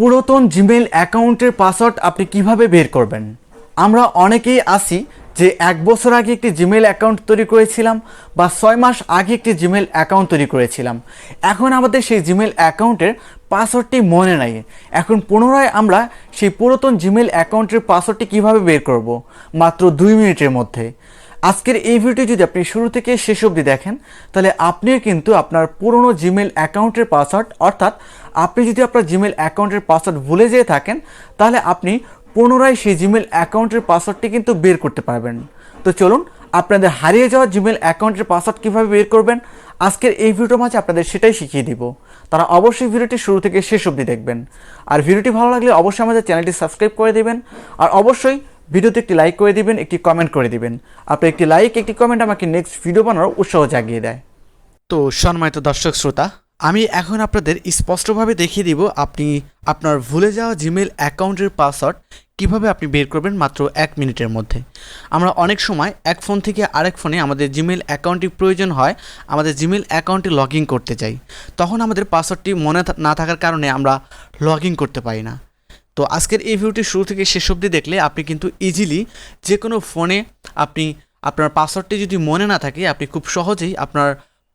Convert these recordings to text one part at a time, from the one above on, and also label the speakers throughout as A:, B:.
A: পুরাতন জিমেল অ্যাকাউন্টের পাসওয়ার্ড আপনি কীভাবে বের করবেন? আমরা অনেকেই আসি যে এক বছর আগে একটি জিমেল অ্যাকাউন্ট তৈরি করেছিলাম বা ছয় মাস আগে একটি জিমেল অ্যাকাউন্ট তৈরি করেছিলাম। এখন আমাদের সেই জিমেল অ্যাকাউন্টের পাসওয়ার্ডটি মনে নাই। এখন পুনরায় আমরা সেই পুরাতন জিমেল অ্যাকাউন্টের পাসওয়ার্ডটি কীভাবে বের করব? মাত্র দুই মিনিটের মধ্যে। আজকের এই ভিডিওটি যদি আপনি শুরু থেকে শেষ অবধি দেখেন, তাহলে আপনি কিন্তু আপনার পুরনো জিমেল অ্যাকাউন্টের পাসওয়ার্ড অর্থাৎ আপনি যদি আপনার জিমেল অ্যাকাউন্টের পাসওয়ার্ড ভুলে যেয়ে থাকেন, তাহলে আপনি পুনরায় সেই জিমেল অ্যাকাউন্টের পাসওয়ার্ডটি কিন্তু বের করতে পারবেন। তো চলুন, আপনাদের হারিয়ে যাওয়া জিমেল অ্যাকাউন্টের পাসওয়ার্ড কীভাবে বের করবেন, আজকের এই ভিডিওর মাঝে আপনাদের সেটাই শিখিয়ে দিব। তারা অবশ্যই ভিডিওটি শুরু থেকে শেষ অবধি দেখবেন। আর ভিডিওটি ভালো লাগলে অবশ্যই আমাদের চ্যানেলটি সাবস্ক্রাইব করে দেবেন। আর অবশ্যই ভিডিওতে একটি লাইক করে দিবেন, একটি কমেন্ট করে দিবেন। আপনার একটি লাইক একটি কমেন্ট আমাকে নেক্সট ভিডিও বানানোর উৎসাহ জাগিয়ে দেয়।
B: তো সম্মানিত দর্শক শ্রোতা, আমি এখন আপনাদের স্পষ্টভাবে দেখিয়ে দিব আপনি আপনার ভুলে যাওয়া জিমেল অ্যাকাউন্টের পাসওয়ার্ড কীভাবে আপনি বের করবেন মাত্র এক মিনিটের মধ্যে। আমরা অনেক সময় এক ফোন থেকে আরেক ফোনে আমাদের জিমেল অ্যাকাউন্টটি প্রয়োজন হয়, আমাদের জিমেল অ্যাকাউন্টে লগ করতে চাই তখন আমাদের পাসওয়ার্ডটি মনে না থাকার কারণে আমরা লগ করতে পারি না। তো আজকের এই ভিডিওটি শুরু থেকে শেষ অবধি দেখলে আপনি কিন্তু ইজিলি যে কোনো ফোনে আপনি আপনার পাসওয়ার্ডটি যদি মনে না থাকে, আপনি খুব সহজেই আপনার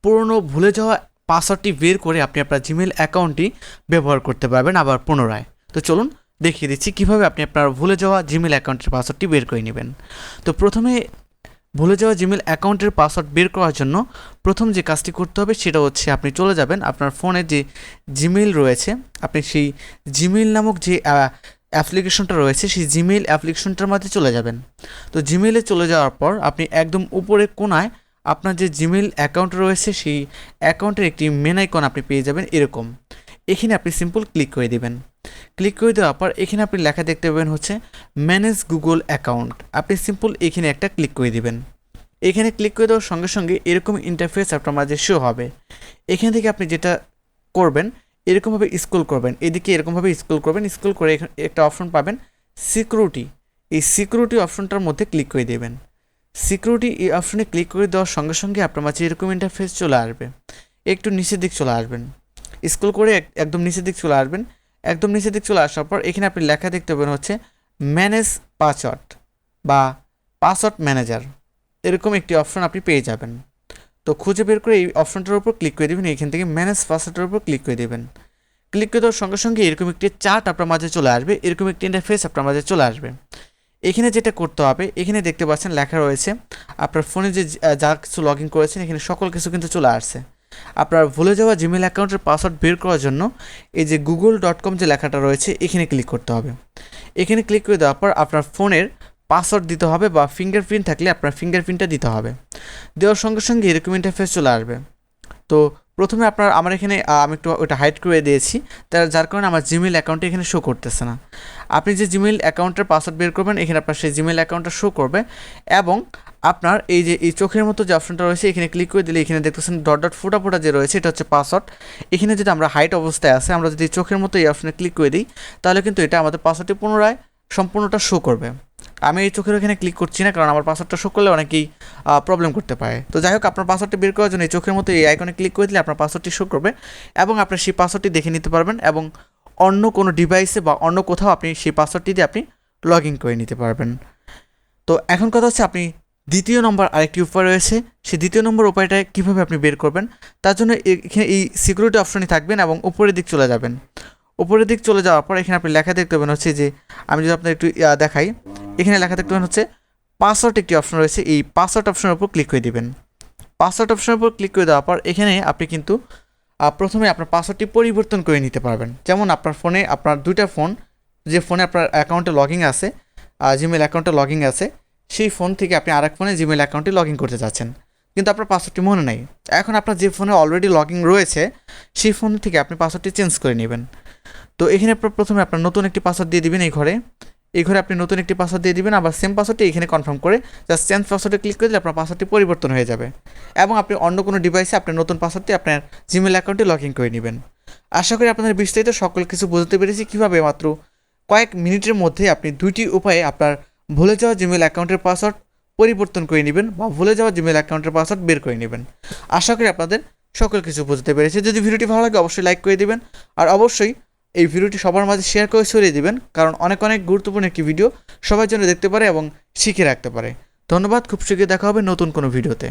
B: পুরনো ভুলে যাওয়া পাসওয়ার্ডটি বের করে আপনি আপনার জিমেল অ্যাকাউন্টটি ব্যবহার করতে পারবেন আবার পুনরায়। তো চলুন দেখিয়ে দিচ্ছি কীভাবে আপনি আপনার ভুলে যাওয়া জিমেল অ্যাকাউন্টের পাসওয়ার্ডটি বের করে নেবেন। তো প্রথমে ভুলে যাওয়া জিমেল অ্যাকাউন্টের পাসওয়ার্ড বের করার জন্য প্রথম যে কাজটি করতে হবে সেটা হচ্ছে আপনি চলে যাবেন আপনার ফোনে যে জিমেল রয়েছে, আপনি সেই জিমেল নামক যে অ্যাপ্লিকেশনটা রয়েছে সেই জিমেল অ্যাপ্লিকেশনটার মধ্যে চলে যাবেন। তো জিমেলে চলে যাওয়ার পর আপনি একদম উপরে কোনায় আপনার যে জিমেল অ্যাকাউন্ট রয়েছে সেই অ্যাকাউন্টের একটি মেন আইকন আপনি পেয়ে যাবেন এরকম। এখানে আপনি সিম্পল ক্লিক করে দেবেন। ক্লিক করে দেওয়ার পর এখানে আপনি লেখা দেখতে পাবেন হচ্ছে ম্যানেজ গুগল অ্যাকাউন্ট আপনি সিম্পল এখানে একটা ক্লিক করে দেবেন। এখানে ক্লিক করে দেওয়ার সঙ্গে সঙ্গে এরকম ইন্টারফেস আপনার মাঝে শো হবে। এখান থেকে আপনি যেটা করবেন, এরকমভাবে স্ক্রল করবেন। এদিকে এরকমভাবে স্ক্রল করবেন স্ক্রল করে একটা অপশন পাবেন সিকিউরিটি এই সিকিউরিটি অপশনটার মধ্যে ক্লিক করে দেবেন। সিকিউরিটি এই অপশনে ক্লিক করে দেওয়ার সঙ্গে সঙ্গে আপনার মাঝে এরকম ইন্টারফেস চলে আসবে। একটু নিচের দিক চলে আসবেন। স্ক্রল করে একদম নিচের দিক চলে আসবেন। একদম নিচের দিক চলে আসার পর এখানে আপনি লেখা দেখতে পাবেন হচ্ছে ম্যানেজ পাসওয়ার্ড বা পাসওয়ার্ড ম্যানেজার এরকম একটি অপশন আপনি পেয়ে যাবেন। তো খুঁজে বের করে এই অপশনটার উপর ক্লিক করে দেবেন, এখান থেকে ম্যানেজ পাসওয়ার্ডের উপর ক্লিক করে দেবেন। ক্লিক করে দেওয়ার সঙ্গে সঙ্গে এরকম একটি চার্ট আপনার মাঝে চলে আসবে, এরকম একটি ইন্টারফেস আপনার মাঝে চলে আসবে। এখানে যেটা করতে হবে, এখানে দেখতে পাচ্ছেন লেখা রয়েছে, আপনার ফোনে যে যা কিছু লগ ইন করেছেন, এখানে সকল কিছু কিন্তু চলে আসছে। আপনার ভুলে যাওয়া জিমেল অ্যাকাউন্টের পাসওয়ার্ড বের করার জন্য এই যে গুগল ডট কম যে লেখাটা রয়েছে, এখানে ক্লিক করতে হবে। এখানে ক্লিক করে দেওয়ার পর আপনার ফোনের পাসওয়ার্ড দিতে হবে বা ফিঙ্গারপ্রিন্ট থাকলে আপনার ফিঙ্গারপ্রিন্টটা দিতে হবে। দেওয়ার সঙ্গে সঙ্গে এরকম ইন্টারফেস চলে আসবে। তো প্রথমে আপনার আমার এখানে আমি একটু ওটা হাইড করে দিয়েছি। তার, যার কারণে আমার জিমেল অ্যাকাউন্টে এখানে শো করতেছে না। আপনি যে জিমেল অ্যাকাউন্টের পাসওয়ার্ড বের করবেন, এখানে আপনার সেই জিমেল অ্যাকাউন্টটা শো করবে এবং আপনার এই যে, এই চোখের মতো যে অপশনটা রয়েছে, এখানে ক্লিক করে দিলে এখানে দেখতেছেন ডট ডট ফোটা ফোটা যে রয়েছে, এটা হচ্ছে পাসওয়ার্ড এখানে যদি আমরা হাইট অবস্থায় আছে আমরা যদি চোখের মতো এই অপশনে ক্লিক করে দিই, তাহলে কিন্তু এটা আমাদের পাসওয়ার্ডটি পুনরায় সম্পূর্ণটা শো করবে। আমি এই চোখের এখানে ক্লিক করছি না, কারণ আমার পাসওয়ার্ডটা শো করলে অনেকেই প্রবলেম করতে পারে। তো যাই হোক, আপনার পাসওয়ার্ডটি বের করার জন্য এই চোখের মতো এই আইকনে ক্লিক করে দিলে আপনার পাসওয়ার্ডটি শো করবে এবং আপনি সেই পাসওয়ার্ডটি দেখে নিতে পারবেন এবং অন্য কোনো ডিভাইসে বা অন্য কোথাও আপনি সেই পাসওয়ার্ডটি দিয়ে আপনি লগ ইন করে নিতে পারবেন। তো এখন কথা হচ্ছে আপনি দ্বিতীয় নম্বর আরেকটি উপায় রয়েছে। সেই দ্বিতীয় নম্বর উপায়টা কীভাবে আপনি বের করবেন, তার জন্য এখানে এই সিকিউরিটি অপশনে থাকবেন এবং উপরের দিক চলে যাবেন। উপরের দিক চলে যাওয়ার পর এখানে আপনি লেখা দেখতে পাবেন হচ্ছে যে, আমি যদি আপনার একটু দেখাই, এখানে লেখা দেখতে পাবেন হচ্ছে পাসওয়ার্ড একটি অপশন রয়েছে। এই পাসওয়ার্ড অপশনের উপর ক্লিক করে দিবেন। পাসওয়ার্ড অপশনের উপর ক্লিক করে দেওয়ার পর এখানে আপনি কিন্তু প্রথমে আপনার পাসওয়ার্ডটি পরিবর্তন করে নিতে পারবেন। যেমন আপনার ফোনে, আপনার দুইটা ফোন, যে ফোনে আপনার অ্যাকাউন্টে লগিং আছে জিমেল অ্যাকাউন্টে লগিং আছে সেই ফোন থেকে আপনি আরেক ফোনে জিমেল অ্যাকাউন্টে লগ ইন করতে চাচ্ছেন কিন্তু আপনার পাসওয়ার্ডটি মনে নেই। এখন আপনার যে ফোনে অলরেডি লগ ইন রয়েছে, সেই ফোন থেকে আপনি পাসওয়ার্ডটি চেঞ্জ করে নেবেন। তো এখানে প্রথমে আপনার নতুন একটি পাসওয়ার্ড দিয়ে দিবেন এই ঘরে। এই ঘরে আপনি নতুন একটি পাসওয়ার্ড দিয়ে দিবেন, আবার সেম পাসওয়ার্ডটি এখানে কনফার্ম করে জাস্ট চেঞ্জ পাসওয়ার্ডে ক্লিক করে দিলে আপনার পাসওয়ার্ডটি পরিবর্তন হয়ে যাবে। এবং আপনি অন্য কোনো ডিভাইসে আপনার নতুন পাসওয়ার্ডটি আপনার জিমেল অ্যাকাউন্টে লগ ইন করে নেবেন। আশা করি আপনাদের বিস্তারিত সকল কিছু বুঝতে পেরেছি। কীভাবে মাত্র কয়েক মিনিটের মধ্যে আপনি দুইটি উপায়ে আপনার ভুলে যাওয়া জিমেল অ্যাকাউন্টের পাসওয়ার্ড পরিবর্তন করে নেবেন বা ভুলে যাওয়া জিমেল অ্যাকাউন্টের পাসওয়ার্ড বের করে নেবেন। আশা করি আপনাদের সকল কিছু বুঝতে পেরেছে। যদি ভিডিওটি ভালো লাগে, অবশ্যই লাইক করে দেবেন। আর অবশ্যই এই ভিডিওটি সবার মাঝে শেয়ার করে ছড়িয়ে দেবেন, কারণ অনেক অনেক গুরুত্বপূর্ণ একটি ভিডিও সবার জন্য দেখতে পারে এবং শিখে রাখতে পারে। ধন্যবাদ, খুব শীঘ্রই দেখা হবে নতুন কোনো ভিডিওতে।